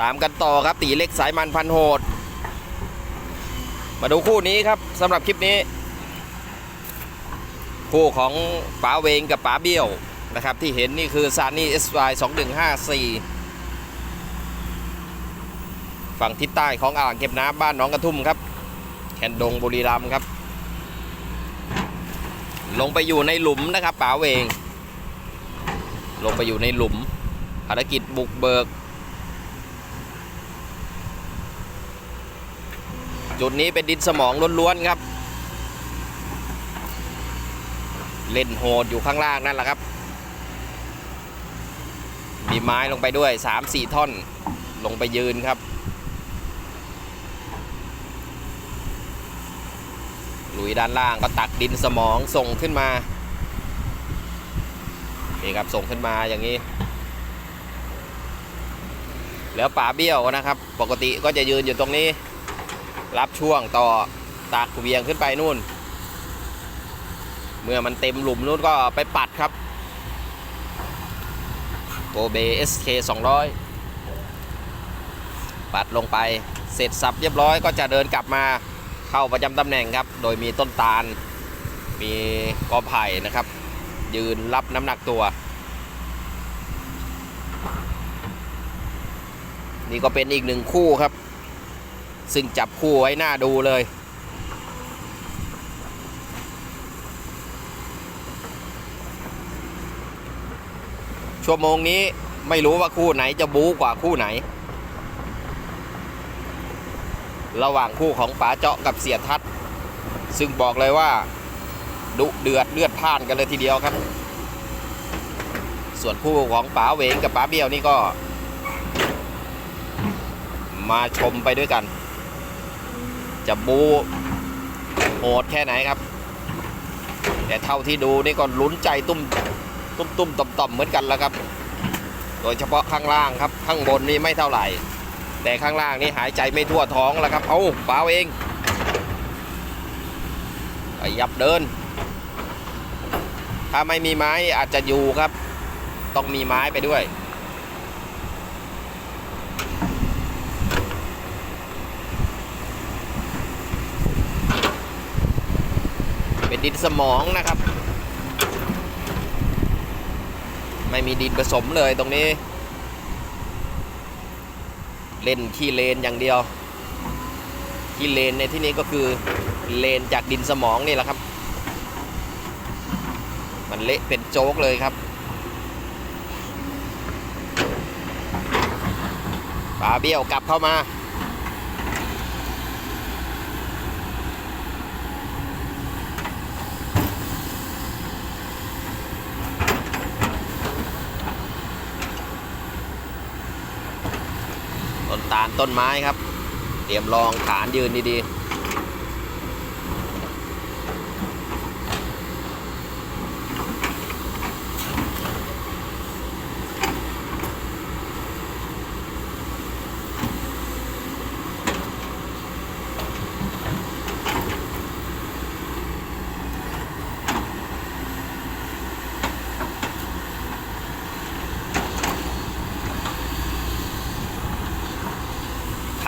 ตามกันต่อครับตีเล็กสายมันพันโหด มาดูคู่นี้ครับสำหรับคลิปนี้ คู่ของป๋าเวงกับป๋าเบี้ยวนะครับ ที่เห็นนี่คือซานี่ SY 2154 ฝั่งทิศใต้ของอ่างเก็บน้ำบ้านหนองกระทุ่มครับแคนดงบุรีรัมย์ครับ ลงไปอยู่ในหลุมนะครับป๋าเวง ลงไปอยู่ในหลุมภารกิจบุกเบิก จุดนี้เป็นดินสมองล้วนๆครับ เล่นโหดอยู่ข้างล่างนั่นแหละครับ มีไม้ลงไปด้วย 3-4 ท่อนลงไปยืนครับลุยด้านล่างก็ตักดินสมองส่งขึ้นมานี่ครับส่งขึ้นมาอย่างนี้ แล้วป่าเบี้ยวนะครับ ปกติก็จะยืนอยู่ตรงนี้ รับช่วงต่อตักเวียงขึ้นไปนู่น เมื่อมันเต็มหลุมนู่นก็ไปปัดครับโกเบ SK 200 ปัดลงไปเสร็จสับเรียบร้อยก็จะเดินกลับมาเข้าประจำตำแหน่งครับ โดยมีต้นตาล มีกอไผ่นะครับ ยืนรับน้ำหนักตัว นี่ก็เป็นอีกหนึ่งคู่ครับ ซึ่งจับคู่ไว้หน้าดูเลย ชั่วโมงนี้ไม่รู้ว่าคู่ไหนจะบู๊กว่าคู่ไหน ระหว่างคู่ของป๋าเจาะกับเสียทัศซึ่งบอกเลยว่า ดุเดือดเลือดพ่านกันเลยทีเดียวครับ ส่วนคู่ของป๋าเวงกับป๋าเบี้ยวนี่ก็มาชมไปด้วยกัน จะบูโหดแค่ไหนครับ แต่เท่าที่ดูนี่ก็ลุ้นใจตุ้มตุ้มตุ้มต่อมต่อมเหมือนกันแล้วครับ โดยเฉพาะข้างล่างครับ ข้างบนนี่ไม่เท่าไหร่ แต่ข้างล่างนี่หายใจไม่ทั่วท้องแล้วครับ เอาเปล่าเองขยับเดิน ถ้าไม่มีไม้อาจจะอยู่ครับ ต้องมีไม้ไปด้วย เป็น ดินสมองนะครับ ไม่มีดินผสมเลยตรงนี้ เล่นขี้เลนอย่างเดียวขี้เลนในที่นี้ก็คือเลนจากดินสมองนี่แหละครับ มันเละเป็นโจ๊กเลยครับปลาเบี้ยวกลับเข้ามาานต้นไม้ครับ เตรียมรองฐานยืนดีๆ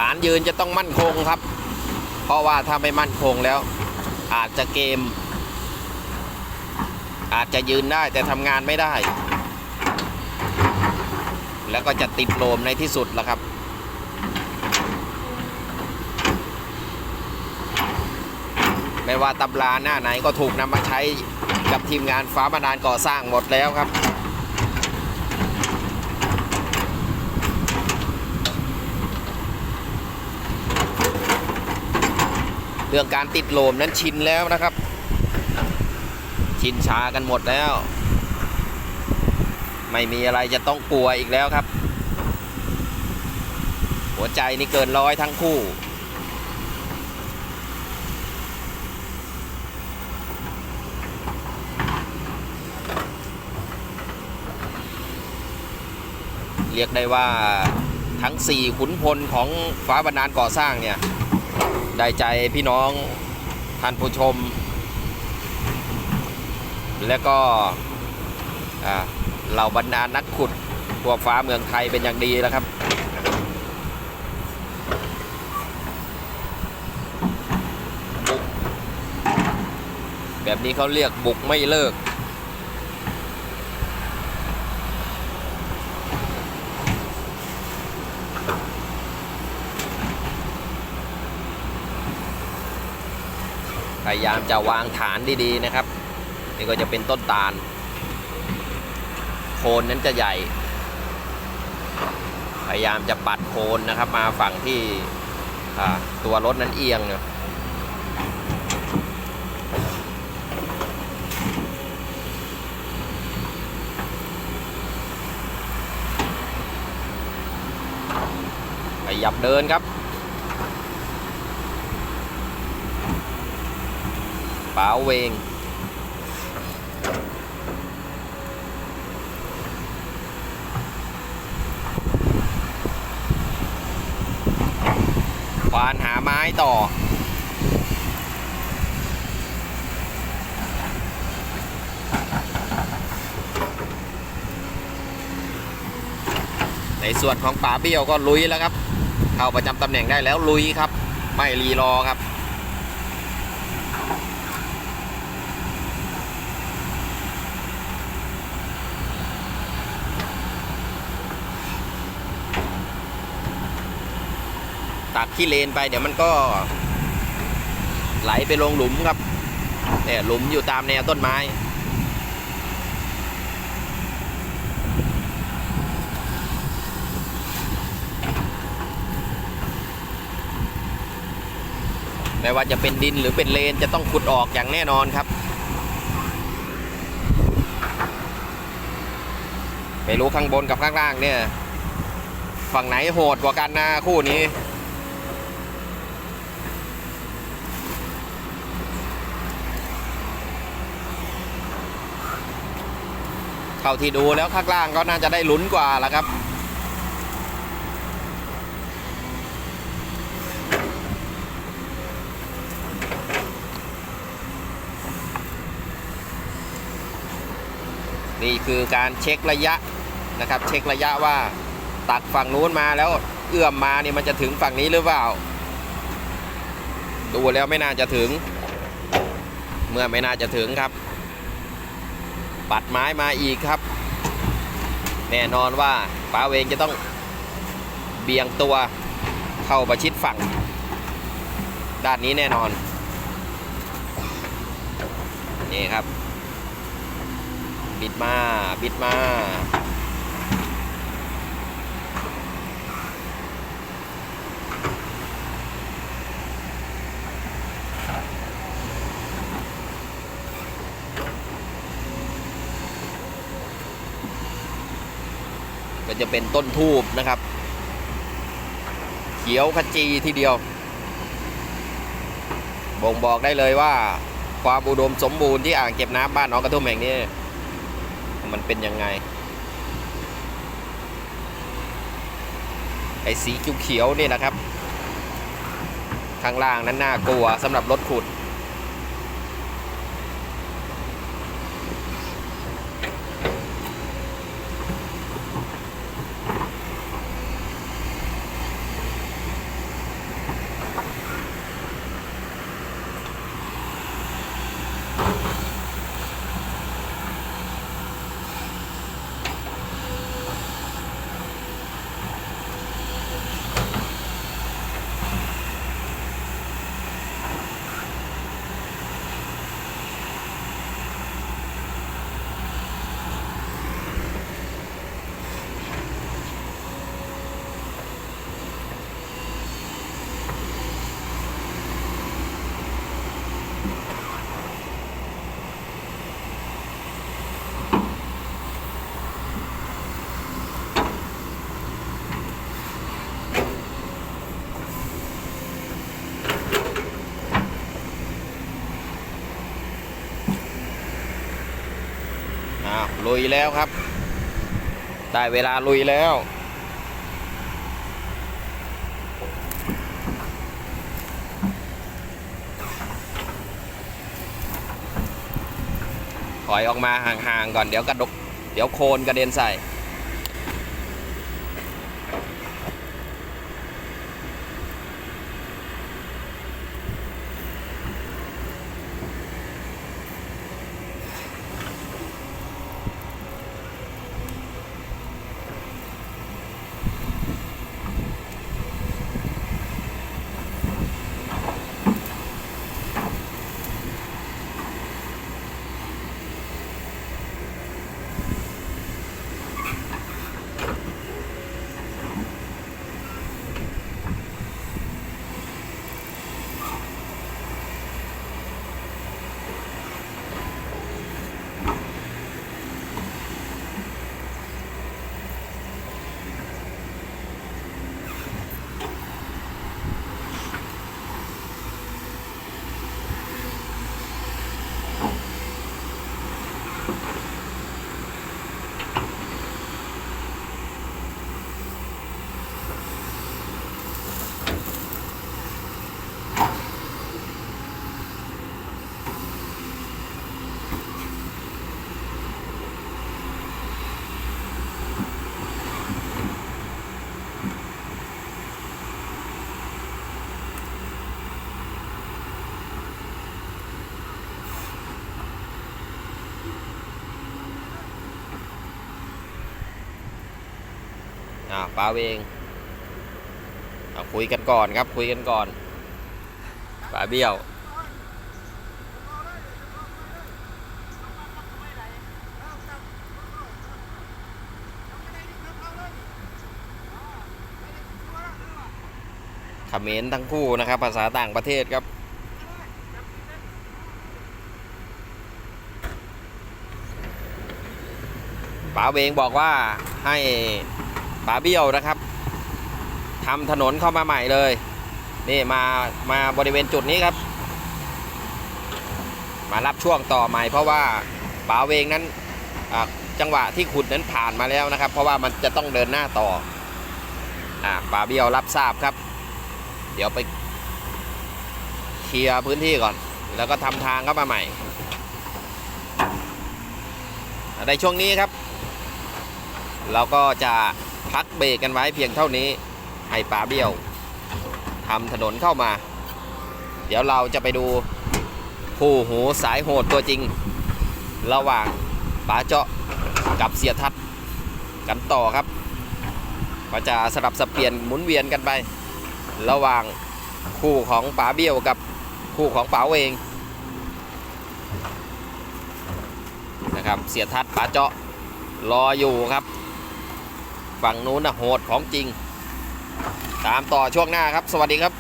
านยืนจะต้องมั่นคงครับ เพราะว่าถ้าไม่มั่นคงแล้ว อาจจะเกม อาจจะยืนได้แต่ทำงานไม่ได้ แล้วก็จะติดโลมในที่สุดแล้วครับไม่ว่าตำราหน้าไหนก็ถูกนำมาใช้กับทีมงานฟ้าบานานก่อสร้างหมดแล้วครับ เรื่องการติดโลมนั้นชินแล้วนะครับ ชินชากันหมดแล้ว ไม่มีอะไรจะต้องกลัวอีกแล้วครับ หัวใจนี่เกินร้อยทั้งคู่เรียกได้ว่าทั้ง 4 ขุนพลของฟ้าบรรดาลก่อสร้างเนี่ย ได้ใจพี่น้องท่านผู้ชม และก็เหล่าบรรดานักขุดทั่วฟ้าเมืองไทยเป็นอย่างดีแล้วครับ แบบนี้เขาเรียกบุกไม่เลิก พยายามจะวางฐานดีๆนะครับ นี่ก็จะเป็นต้นตาล โคนนั้นจะใหญ่ พยายามจะปัดโคนนะครับ มาฝั่งที่ตัวรถนั้นเอียงเนี่ยขยับเดินครับ ป๋าเวง ควานหาไม้ต่อในส่วนของป๋าเบี้ยวก็ลุยแล้วครับ เข้าประจำตำแหน่งได้แล้วลุยครับ ไม่รีรอครับ ตัดที่เลนไปเดี๋ยวมันก็ ไหลไปลงหลุมครับเนี่ยหลุมอยู่ตามแนวต้นไม้ ไม่ว่าจะเป็นดินหรือเป็นเลนจะต้องขุดออกอย่างแน่นอนครับ ไม่รู้ข้างบนกับข้างล่างเนี่ย ฝั่งไหนโหดกว่ากันนะคู่นี้ เท่าที่ดูแล้วข้างล่างก็น่าจะได้ลุ้นกว่าละครับ นี่คือการเช็คระยะนะครับ เช็คระยะว่าตักฝั่งนู้นมาแล้วเอื้อมมาเนี่ยมันจะถึงฝั่งนี้หรือเปล่า ดูแล้วไม่น่าจะถึง เมื่อไม่น่าจะถึงครับ ปัดไม้มาอีกครับ แน่นอนว่าป้าเวงจะต้องเบี่ยงตัวเข้าประชิดฝั่ง ด้านนี้แน่นอน นี่ครับ บิดมา บิดมา ก็จะเป็นต้นทูบนะครับ เขียวขจีทีเดียว บ่งบอกได้เลยว่าความอุดมสมบูรณ์ที่อ่างเก็บน้ำบ้านหนองกระทุ่มแห่งนี้ มันเป็นยังไง ไอ้สีเขียวๆนี่นะครับ ข้างล่างนั้นน่ากลัวสำหรับรถขุด ลุยแล้วครับ ได้เวลาลุยแล้วถอยออกมาห่างๆก่อนเดี๋ยวกระดก เดี๋ยวโคนกระเด็นใส่ อ่าป๋าเวงเอาคุยกันก่อนครับคุยกันก่อนป๋าเบี้ยวขมรทั้งคู่นะครับ ภาษาต่างประเทศครับป๋าเวงบอกว่าให้ ป๋าเบี้ยวนะครับทำถนนเข้ามาใหม่เลย นี่มามาบริเวณจุดนี้ครับ มารับช่วงต่อใหม่ เพราะว่าป๋าเวงนั้นจังหวะที่ขุดนั้นผ่านมาแล้วนะครับ เพราะว่ามันจะต้องเดินหน้าต่ออ่ป๋าเบี้ยวรับทราบครับ เดี๋ยวไปเคลียร์พื้นที่ก่อน แล้วก็ทำทางเข้ามาใหม่ในช่วงนี้ครับ เราก็จะ พักเบรกกันไว้เพียงเท่านี้ ให้ป๋าเบี้ยวทำถนนเข้ามา เดี๋ยวเราจะไปดูคู่หูสายโหดตัวจริง ระหว่างป๋าเจาะกับเสียทัศน์กันต่อครับก็จะสลับสับเปลี่ยนหมุนเวียนกันไป ระหว่างคู่ของป๋าเบี้ยวกับคู่ของป๋าเองนะครับเสียทัศน์ป๋าเจาะรออยู่ครับ ฝั่งนู้นนะโหดของจริง ตามต่อช่วงหน้าครับ สวัสดีครับ